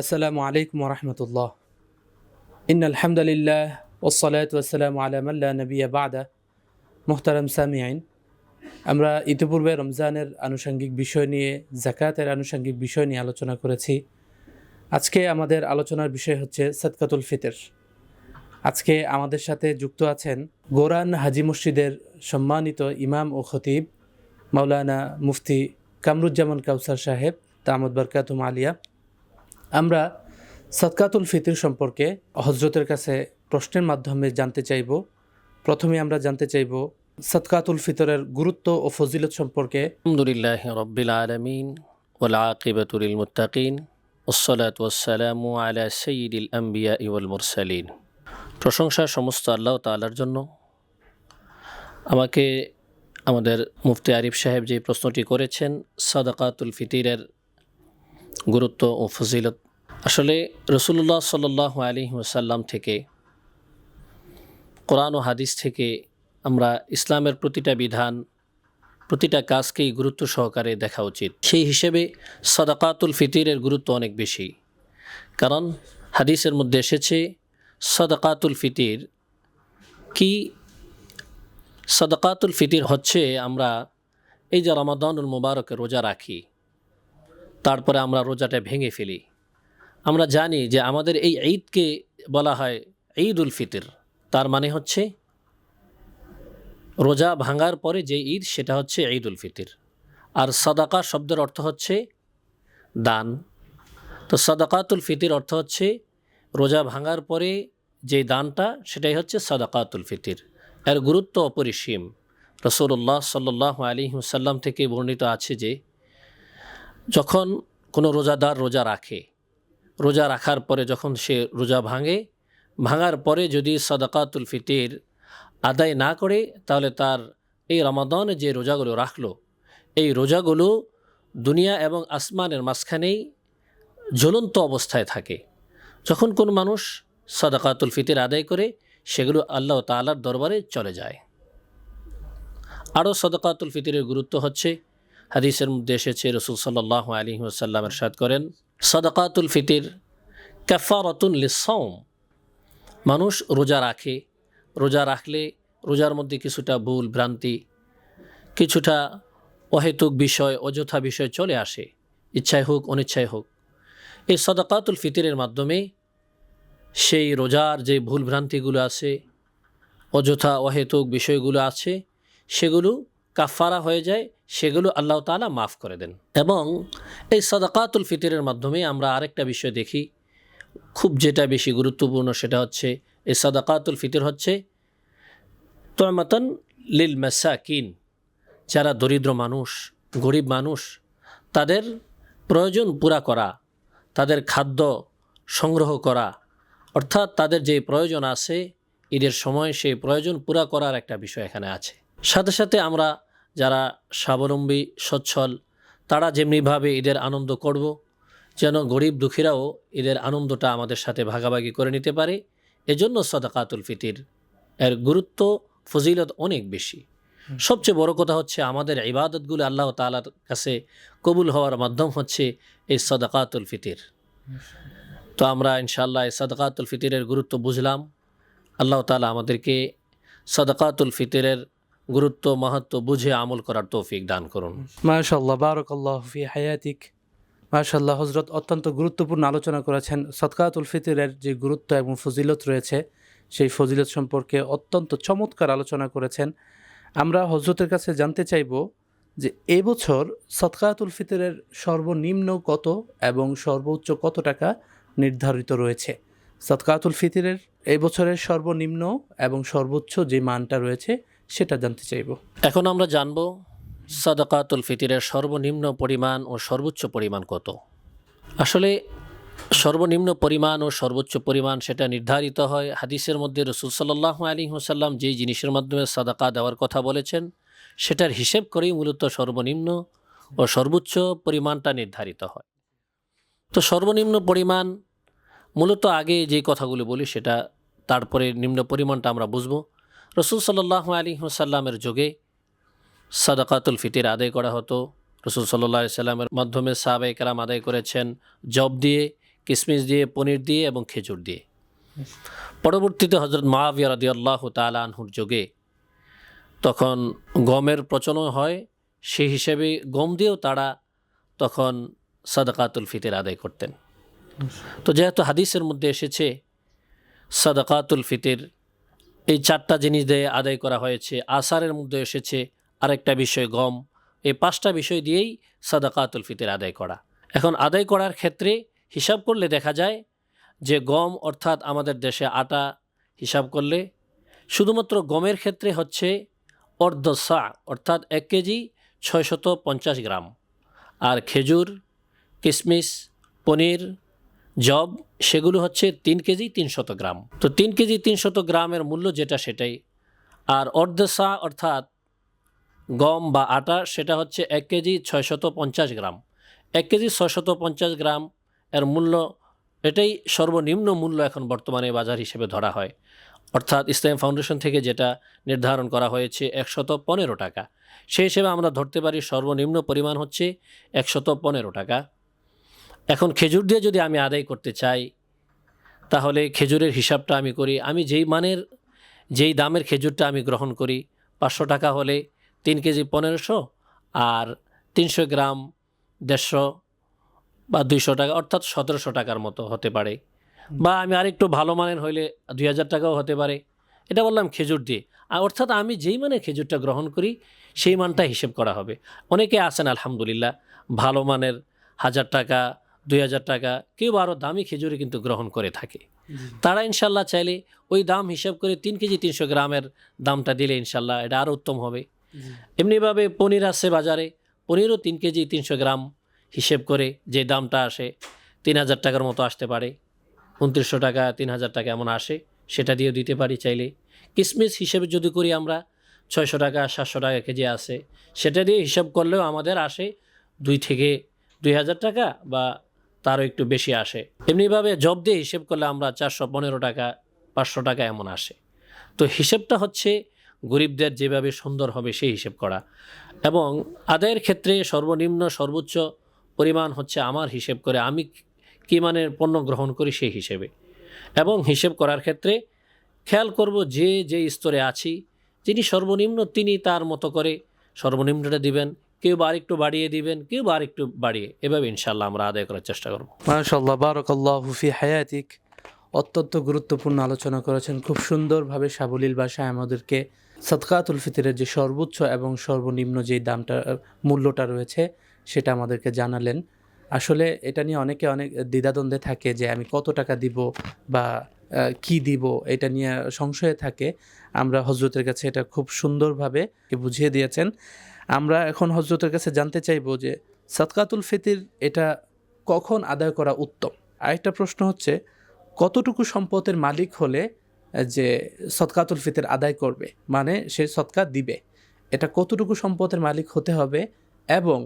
আসসালামু আলাইকুম রহমতুল্লাহ। ইন আলহামদুলিল্লাহ ওসলাত ওসালাম আলামাল্লা নবিয়া বাদা। মোহতারাম সামিয়াইন আমরা ইতিপূর্বে রমজানের আনুষঙ্গিক বিষয় নিয়ে জাকাতের আনুষঙ্গিক বিষয় নিয়ে আলোচনা করেছি। আজকে আমাদের আলোচনার বিষয় হচ্ছে সদকাতুল ফিতর। আজকে আমাদের সাথে যুক্ত আছেন গোরান হাজি মসজিদের সম্মানিত ইমাম ও খতিব মাওলানা মুফতি কামরুজ্জামান কাউসার সাহেব তামদ বরকাতুম আলিয়া। আমরা সৎকাতুল ফিতির সম্পর্কে হজরতের কাছে প্রশ্নের মাধ্যমে জানতে চাইব। প্রথমে আমরা জানতে চাইব সৎকাতুল ফিতরের গুরুত্ব ও ফজিলত সম্পর্কে। আলহামদুলিল্লাহ রব্বিল আলমিন ওলা আকিবাতুল মুতাকিন ওসলাত ওসালামু আলা সঈদুল আম্বিয়া ইউল মুরসালিন। প্রশংসা সমস্ত আল্লাহ তালার জন্য। আমাকে আমাদের মুফতি আরিফ সাহেব যে প্রশ্নটি করেছেন, সাদাকাতুল ফিতিরের গুরুত্ব ও ফজিলত। আসলে রসুল্লাহ সাল্লাহ আলী ওসাল্লাম থেকে, কোরআন ও হাদিস থেকে আমরা ইসলামের প্রতিটা বিধান, প্রতিটা কাজকেই গুরুত্ব সহকারে দেখা উচিত। সেই হিসেবে সদাকাতুল ফিতিরের গুরুত্ব অনেক বেশি। কারণ হাদিসের মধ্যে এসেছে, সদাকাতুল ফিতির কি? সদাকাতুল ফিতির হচ্ছে আমরা এই যে রমাদানুল মুবারকে রোজা রাখি। তারপরে আমরা রোজাটা ভেঙে ফেলি। আমরা জানি যে আমাদের এই ঈদকে বলা হয় ঈদ উল ফিতর। তার মানে হচ্ছে রোজা ভাঙার পরে যে ঈদ, সেটা হচ্ছে ঈদ উল ফিতর। আর সাদাকা শব্দের অর্থ হচ্ছে দান। তো সাদাকাতুল ফিতির অর্থ হচ্ছে রোজা ভাঙার পরে যে দানটা, সেটাই হচ্ছে সাদাকাতুল ফিতির। এর গুরুত্ব অপরিসীম। রসুল্লাহ সাল্লাহ আলী থেকে বর্ণিত আছে যে যখন কোনো রোজাদার রোজা রাখে, রোজা রাখার পরে যখন সে রোজা ভাঙে, ভাঙার পরে যদি সাদাকাতুল ফিতির আদায় না করে, তাহলে তার এই রমাদানে যে রোজাগুলো রাখল, এই রোজাগুলো দুনিয়া এবং আসমানের মাঝখানেই জ্বলন্ত অবস্থায় থাকে। যখন কোন মানুষ সাদাকাতুল ফিতির আদায় করে, সেগুলো আল্লাহ তালার দরবারে চলে যায়। আরও সদকাতুল ফিতিরের গুরুত্ব হচ্ছে হাদিসের মধ্যে এসেছে, রসুল সাল্লাহ আলী ওসাল্লাম এরশাদ করেন, সদকাতুল ফিতির ক্যাফারতুন লিসম মানুষ রোজা রাখে, রোজা রাখলে রোজার মধ্যে কিছুটা ভুল ভ্রান্তি, কিছুটা অহেতুক বিষয়, অযথা বিষয় চলে আসে, ইচ্ছায় হোক, অনিচ্ছায় হোক। এই সদাকাতুল ফিতিরের মাধ্যমে সেই রোজার যে ভুল ভ্রান্তিগুলো আছে, অযথা অহেতুক বিষয়গুলো আছে, সেগুলো কাফারা হয়ে যায়, সেগুলো আল্লাহ তালা মাফ করে দেন। এবং এই সদাকাতুল ফিতরের মাধ্যমে আমরা আরেকটা বিষয় দেখি, খুব যেটা বেশি গুরুত্বপূর্ণ সেটা হচ্ছে, এই সাদাকাতুল ফিতর হচ্ছে তমাতন লিল মেসাকিন, যারা দরিদ্র মানুষ, গরিব মানুষ, তাদের প্রয়োজন পুরা করা, তাদের খাদ্য সংগ্রহ করা, অর্থাৎ তাদের যে প্রয়োজন আছে, ঈদের সময় সেই প্রয়োজন পুরা করার একটা বিষয় এখানে আছে। সাথে সাথে আমরা যারা স্বাবলম্বী সচ্ছল তারা যেমনিভাবে ঈদের আনন্দ করব যেন গরিব দুঃখীরাও ঈদের আনন্দটা আমাদের সাথে ভাগাভাগি করে নিতে পারে এজন্য সদাকাতুল ফিতির এর গুরুত্ব ফজিলত অনেক বেশি। সবচেয়ে বড় কথা হচ্ছে আমাদের ইবাদতগুলো আল্লাহ তালার কাছে কবুল হওয়ার মাধ্যম হচ্ছে এই সদাকাতুল ফিতির। তো আমরা ইনশাআল্লাহ এই সদাকাতুল ফিতিরের গুরুত্ব বুঝলাম। আল্লাহ তালা আমাদেরকে সদাকাতুল ফিতিরের গুরুত্ব, মাহাত্ম বুঝে আমল করার তৌফিক দান করুন। মাশাল্লাহ বারকাল্লাহ ফি হায়াতিক। মাশাল্লাহ হজরত অত্যন্ত গুরুত্বপূর্ণ আলোচনা করেছেন। সদকাতুল ফিতরের যে গুরুত্ব এবং ফজিলত রয়েছে, সেই ফজিলত সম্পর্কে অত্যন্ত চমৎকার আলোচনা করেছেন। আমরা হজরতের কাছে জানতে চাইব যে এবছর সদকাতুল ফিতরের সর্বনিম্ন কত এবং সর্বোচ্চ কত টাকা নির্ধারিত রয়েছে? সদকাতুল ফিতরের এই বছরের সর্বনিম্ন এবং সর্বোচ্চ যে মানটা রয়েছে সেটা জানতে চাইব। এখন আমরা জানব সাদাকাতুল ফিতিরের সর্বনিম্ন পরিমাণ ও সর্বোচ্চ পরিমাণ কত। আসলে সর্বনিম্ন পরিমাণ ও সর্বোচ্চ পরিমাণ সেটা নির্ধারিত হয় হাদিসের মধ্যে রসুল সাল্লাহ আলী হুসাল্লাম যেই জিনিসের মাধ্যমে সাদাকা দেওয়ার কথা বলেছেন, সেটার হিসেব করেই মূলত সর্বনিম্ন ও সর্বোচ্চ পরিমাণটা নির্ধারিত হয়। তো সর্বনিম্ন পরিমাণ মূলত আগে যে কথাগুলো বলি সেটা তারপরে নিম্ন পরিমাণটা আমরা বুঝব। রসুল সাল্লাহ আলী হুসাল্লামের যোগে সাদাকাতুল ফিতির আদায় করা হতো। রসুল সাল্লাহ সাল্লামের মাধ্যমে সাহাবাই কালাম আদায় করেছেন জব দিয়ে কিশমিশ দিয়ে, পনির দিয়ে এবং খেজুর দিয়ে। পরবর্তীতে হজরত মাহাবিয়া রাদি আল্লাহ আনহুর যোগে তখন গমের প্রচলন হয়, সেই হিসেবে গম দিয়েও তারা তখন সাদাকাতুল ফিতির আদায় করতেন। তো যেহেতু হাদিসের মধ্যে এসেছে, সাদাকাতুল ফিতির এই চারটা জিনিস দিয়ে আদায় করা হয়েছে, আসারের মধ্যে এসেছে আরেকটা বিষয় গম। এই পাঁচটা বিষয় দিয়েই সাদাকাতুল ফিতির আদায় করা। এখন আদায় করার ক্ষেত্রে হিসাব করলে দেখা যায় যে গম অর্থাৎ আমাদের দেশে আটা হিসাব করলে শুধুমাত্র গমের ক্ষেত্রে হচ্ছে অর্ধ সা অর্থাৎ এক কেজি ছয়শত পঞ্চাশ গ্রাম। আর খেজুর কিশমিশ পনির জব, সেগুলো হচ্ছে তিন কেজি তিনশত গ্রাম। তো তিন কেজি তিনশত গ্রামের মূল্য যেটা সেটাই। আর অর্ধসা অর্থাৎ গম বা আটা, সেটা হচ্ছে এক কেজি ছয়শত পঞ্চাশ গ্রাম। এক কেজি ছয়শত পঞ্চাশ গ্রাম এর মূল্য, এটাই সর্বনিম্ন মূল্য এখন বর্তমানে বাজার হিসেবে ধরা হয়। অর্থাৎ ইসলাম ফাউন্ডেশন থেকে যেটা নির্ধারণ করা হয়েছে একশত পনেরো টাকা। সেই হিসেবে আমরা ধরতে পারি সর্বনিম্ন পরিমাণ হচ্ছে একশত পনেরো টাকা। এখন খেজুর দিয়ে যদি আমি আদায় করতে চাই, তাহলে খেজুরের হিসাবটা আমি করি। আমি যেই মানের, যেই দামের খেজুরটা আমি গ্রহণ করি, পাঁচশো টাকা হলে তিন কেজি পনেরোশো আর তিনশো গ্রাম দেড়শো বা দুইশো টাকা, অর্থাৎ সতেরোশো টাকার মতো হতে পারে। বা আমি আরেকটু ভালো মানের হইলে দুই হাজার টাকাও হতে পারে। এটা বললাম খেজুর দিয়ে। অর্থাৎ আমি যেই মানের খেজুরটা গ্রহণ করি, সেই মানটা হিসেব করা হবে। অনেকে আছেন আলহামদুলিল্লাহ, ভালো মানের হাজার টাকা দুই হাজার টাকা, কেউ আরও দামি খেজুরি কিন্তু গ্রহণ করে থাকে। তারা ইনশাল্লাহ চাইলে ওই দাম হিসাব করে তিন কেজি তিনশো গ্রামের দামটা দিলে ইনশাল্লাহ এটা আরও উত্তম হবে। এমনিভাবে পনির আসছে বাজারে, পনিরও তিন কেজি তিনশো গ্রাম হিসেব করে যে দামটা আসে তিন হাজার টাকার মতো আসতে পারে। উনত্রিশশো টাকা, তিন হাজার টাকা এমন আসে, সেটা দিয়েও দিতে পারি চাইলে। কিসমিস হিসেবে যদি করি আমরা, ছয়শো টাকা, সাতশো টাকা কেজি আসে সেটা দিয়ে হিসাব করলেও আমাদের আসে দুই থেকে দুই হাজার টাকা বা তারও একটু বেশি আসে। এমনিভাবে জব দিয়ে হিসেব করলে আমরা চারশো পনেরো টাকা, পাঁচশো টাকা এমন আসে। তো হিসেবটা হচ্ছে গরিবদের যেভাবে সুন্দর হবে সেই হিসেব করা। এবং আদায়ের ক্ষেত্রে সর্বনিম্ন, সর্বোচ্চ পরিমাণ হচ্ছে আমার হিসেব করে আমি কী মানের পণ্য গ্রহণ করি সেই হিসেবে। এবং হিসেব করার ক্ষেত্রে খেয়াল করব যে যে স্তরে আছি, যিনি সর্বনিম্ন তিনি তার মতো করে সর্বনিম্নটা দিবেন কেউ বা আরেকটু বাড়িয়ে দিবেন, কেউ বা আরেকটু বাড়িয়ে। এভাবে ইনশাল্লাহ আমরা আদায় করার চেষ্টা করব। মাশাল্লাহ বারকাল্লাহ হুফি হায়াতিক। অত্যন্ত গুরুত্বপূর্ণ আলোচনা করেছেন। খুব সুন্দরভাবে সাবলীল ভাষায় আমাদেরকে সদকাতুল ফিতরের যে সর্বোচ্চ এবং সর্বনিম্ন যে দামটা মূল্যটা রয়েছে, সেটা আমাদেরকে জানালেন। আসলে এটা নিয়ে অনেকে অনেক দ্বিধাদ্বন্দ্বে থাকে যে আমি কত টাকা দিব বা কি দিব, এটা নিয়ে সংশয়ে থাকে। আমরা হজরতের কাছে এটা খুব সুন্দরভাবে বুঝিয়ে দিয়েছেন। আমরা এখন হজরতের কাছে জানতে চাইব যে সদকাতুল ফিতির এটা কখন আদায় করা উত্তম? আরেকটা প্রশ্ন হচ্ছে, কতটুকু সম্পদের মালিক হলে, যে সদকাতুল ফিতর আদায় করবে? মানে সে সৎকার দিবে। এটা কতটুকু সম্পদের মালিক হতে হবে এবং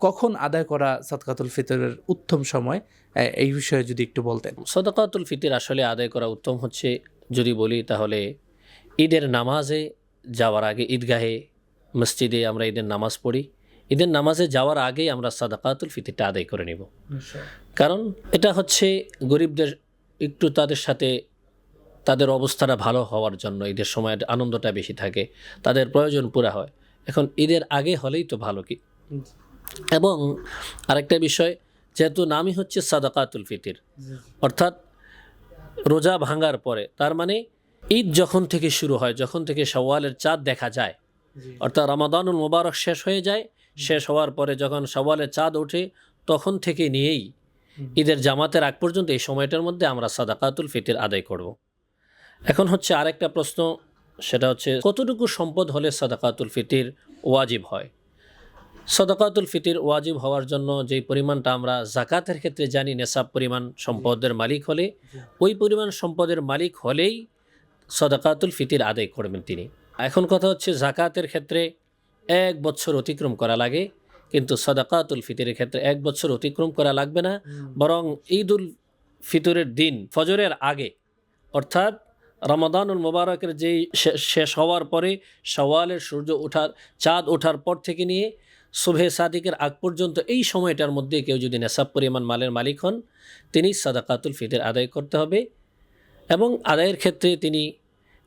কখন আদায় করা সদকাতুল ফিতরের উত্তম সময়? এই বিষয়ে যদি একটু বলতেন। সদকাতুল ফিতির আসলে আদায় করা উত্তম হচ্ছে যদি বলি তাহলে ঈদের নামাজে যাওয়ার আগে ঈদগাহে মসজিদে আমরা ঈদের নামাজ পড়ি। ঈদের নামাজে যাওয়ার আগেই আমরা সাদাকাতুল ফিতিরটা আদায় করে নিব। কারণ এটা হচ্ছে গরিবদের একটু তাদের সাথে তাদের অবস্থাটা ভালো হওয়ার জন্য ঈদের সময় আনন্দটা বেশি থাকে তাদের প্রয়োজন পুরা হয়। এখন ঈদের আগে হলেই তো ভালো কি? এবং আরেকটা বিষয় যেহেতু নামই হচ্ছে সাদাকাতুল ফিতির অর্থাৎ রোজা ভাঙার পরে তার মানে ঈদ যখন থেকে শুরু হয় যখন থেকে সওয়ালের চাঁদ দেখা যায় অর্থাৎ রমাদানুল মোবারক শেষ হয়ে যায়। শেষ হওয়ার পরে যখন সওয়ালের চাঁদ ওঠে তখন থেকে নিয়েই ঈদের জামাতের আগ পর্যন্ত এই সময়টার মধ্যে আমরা সাদাকাতুল ফিতির আদায় করব। এখন হচ্ছে আরেকটা প্রশ্ন সেটা হচ্ছে কতটুকু সম্পদ হলে সাদাকাতুল ফিতির ওয়াজিব হয়? সদকাতুল ফিতির ওয়াজিব হওয়ার জন্য যেই পরিমাণটা আমরা জাকাতের ক্ষেত্রে জানি নেশাব পরিমাণ সম্পদের মালিক হলে ওই পরিমাণ সম্পদের মালিক হলেই সদকাতুল ফিতির আদায় করবেন তিনি। এখন কথা হচ্ছে জাকাতের ক্ষেত্রে এক বছর অতিক্রম করা লাগে কিন্তু সদাকাতুল ফিতরের ক্ষেত্রে এক বছর অতিক্রম করা লাগবে না। বরং ঈদ উল ফিতরের দিন ফজরের আগে অর্থাৎ রমাদানুল মোবারকের যেই শেষ হওয়ার পরে সওয়ালের সূর্য ওঠার চাঁদ ওঠার পর থেকে নিয়ে শুভে সাদিকের আগ পর্যন্ত এই সময়টার মধ্যে কেউ যদি নেশাব পরিমাণ মালের মালিক হন তিনি সাদাকাতুল ফিতর আদায় করতে হবে। এবং আদায়ের ক্ষেত্রে তিনি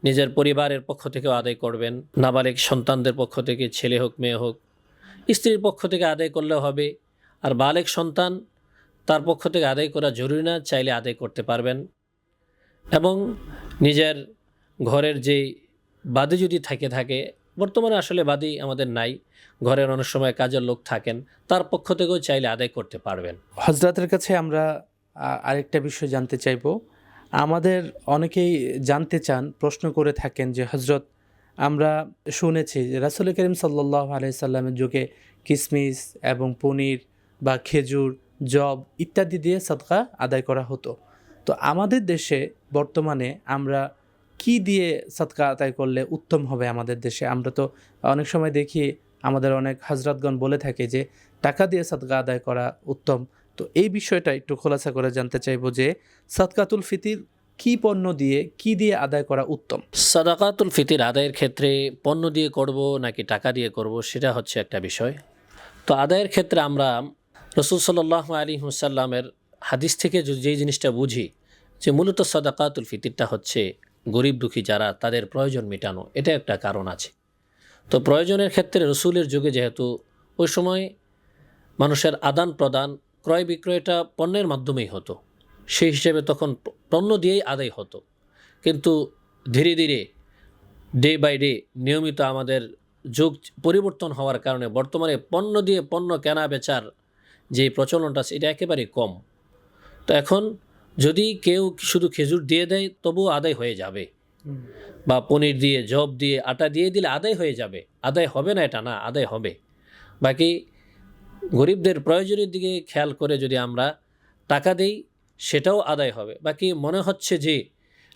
নিজের পরিবারের পক্ষ থেকেও আদায় করবেন, নাবালিক সন্তানদের পক্ষ থেকে, ছেলে হোক, মেয়ে হোক। স্ত্রীর পক্ষ থেকে আদায় করলেও হবে, আর বালেক সন্তান তার পক্ষ থেকে আদায় করা জরুরি না, চাইলে আদায় করতে পারবেন। এবং নিজের ঘরের যে বাদি যদি থাকে থাকে, বর্তমানে আসলে বাদি আমাদের নাই, ঘরের অনেক সময় কাজের লোক থাকেন, তার পক্ষ থেকেও চাইলে আদায় করতে পারবেন। হজরতের কাছে আমরা আরেকটা বিষয় জানতে চাইব। আমাদের অনেকেই জানতে চান, প্রশ্ন করে থাকেন যে হজরত আমরা শুনেছি যে রাসুল করিম সাল্লাহ আলাইসাল্লামের যুগে কিসমিস এবং পনির বা খেজুর জব ইত্যাদি দিয়ে সদকা আদায় করা হতো। তো আমাদের দেশে বর্তমানে আমরা কি দিয়ে সদকা আদায় করলে উত্তম হবে আমাদের দেশে? আমরা তো অনেক সময় দেখি আমাদের অনেক হজরতগণ বলে থাকে যে, টাকা দিয়ে সদকা আদায় করা উত্তম। তো এই বিষয়টা একটু খোলাসা করে জানতে চাইব যে সাদকাতুল ফিতির কি পণ্য দিয়ে, কি দিয়ে আদায় করা উত্তম? সাদাকাতুল ফিতির আদায়ের ক্ষেত্রে পণ্য দিয়ে করব নাকি টাকা দিয়ে করব, সেটা হচ্ছে একটা বিষয়। তো আদায়ের ক্ষেত্রে আমরা রসুল সাল্লাহ আলী হুসাল্লামের হাদিস থেকে যেই জিনিসটা বুঝি যে, মূলত সাদাকাতুল ফিতিরটা হচ্ছে গরিব দুঃখী যারা তাদের প্রয়োজন মেটানো, এটা একটা কারণ আছে। তো প্রয়োজনের ক্ষেত্রে রসুলের যুগে যেহেতু ওই সময় মানুষের আদান প্রদান ক্রয় বিক্রয়টা পণ্যের মাধ্যমেই হতো। সেই হিসেবে তখন পণ্য দিয়েই আদায় হতো। কিন্তু ধীরে ধীরে ডে বাই ডে নিয়মিত আমাদের যুগ পরিবর্তন হওয়ার কারণে বর্তমানে পণ্য দিয়ে পণ্য কেনা বেচার যে প্রচলনটা এটা একেবারে কম। তো এখন যদি কেউ শুধু খেজুর দিয়ে দেয়, তবুও আদায় হয়ে যাবে। বা পনির দিয়ে জব দিয়ে, আটা দিয়ে দিলে আদায় হয়ে যাবে। আদায় হবে না এটা না, আদায় হবে। বাকি গরিবদের প্রয়োজনের দিকে খেয়াল করে যদি আমরা টাকা দেই সেটাও আদায় হবে। বাকি মনে হচ্ছে যে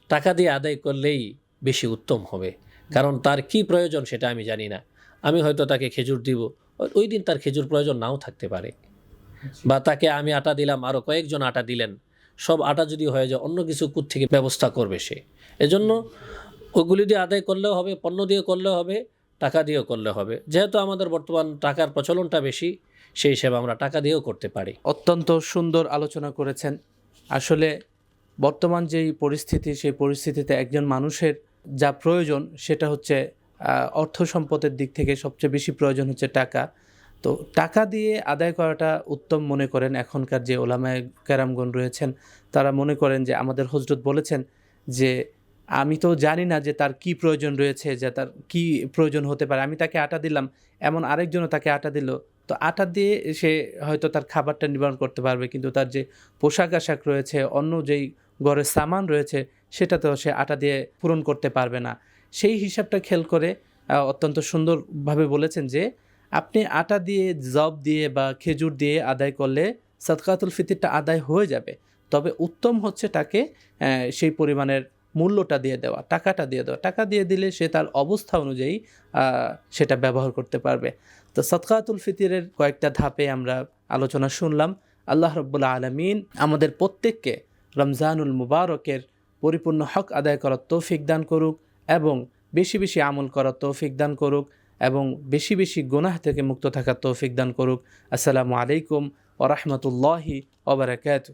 টাকা দিয়ে আদায় করলেই বেশি উত্তম হবে। কারণ তার কি প্রয়োজন সেটা আমি জানি না। আমি হয়তো তাকে খেজুর দিব। ওই দিন তার খেজুর প্রয়োজন নাও থাকতে পারে। বা তাকে আমি আটা দিলাম আরও কয়েকজন আটা দিলেন। সব আটা যদি হয়ে যায় অন্য কিছু কুত থেকে ব্যবস্থা করবে সে। এজন্য ওগুলি দিয়ে আদায় করলেও হবে পণ্য দিয়ে করলেও হবে টাকা দিয়েও করলে হবে। যেহেতু আমাদের বর্তমান টাকার প্রচলনটা বেশি সেই হিসেবে আমরা টাকা দিয়েও করতে পারি। অত্যন্ত সুন্দর আলোচনা করেছেন। আসলে বর্তমান যেই পরিস্থিতি, সেই পরিস্থিতিতে একজন মানুষের যা প্রয়োজন সেটা হচ্ছে অর্থ সম্পদের দিক থেকে সবচেয়ে বেশি প্রয়োজন হচ্ছে টাকা। তো টাকা দিয়ে আদায় করাটা উত্তম মনে করেন এখনকার যে ওলামায় ক্যারামগণ রয়েছেন। তারা মনে করেন যে, আমাদের হজরত বলেছেন যে, আমি তো জানি না যে তার কি প্রয়োজন রয়েছে, যে তার কি প্রয়োজন হতে পারে। আমি তাকে আটা দিলাম। এমন আরেকজনও তাকে আটা দিল। তো আটা দিয়ে সে হয়তো তার খাবারটা নিবারণ করতে পারবে, কিন্তু তার যে পোশাক আশাক রয়েছে, অন্য যেই ঘরের সামান রয়েছে, সেটা তো সে আটা দিয়ে পূরণ করতে পারবে না। সেই হিসাবটা খেয়াল করে অত্যন্ত সুন্দরভাবে বলেছেন যে, আপনি আটা দিয়ে জব দিয়ে বা খেজুর দিয়ে আদায় করলে সদকাতুল ফিতিরটা আদায় হয়ে যাবে। তবে উত্তম হচ্ছে তাকে সেই পরিমাণের মূল্যটা দিয়ে দেওয়া, টাকাটা দিয়ে দেওয়া। টাকা দিয়ে দিলে সে তার অবস্থা অনুযায়ী সেটা ব্যবহার করতে পারবে। তো সদকাতুল ফিতিরের কয়েকটা ধাপে আমরা আলোচনা শুনলাম। আল্লাহ রব্বুল্লা আলমিন আমাদের প্রত্যেককে রমজানুল মুবারকের পরিপূর্ণ হক আদায় করার তৌফিক দান করুক এবং বেশি বেশি আমল করার তৌফিক দান করুক এবং বেশি বেশি গুনাহ থেকে মুক্ত থাকার তৌফিক দান করুক। আসসালামু আলাইকুম ওরহমতুল্লাহি ওবরাকাতু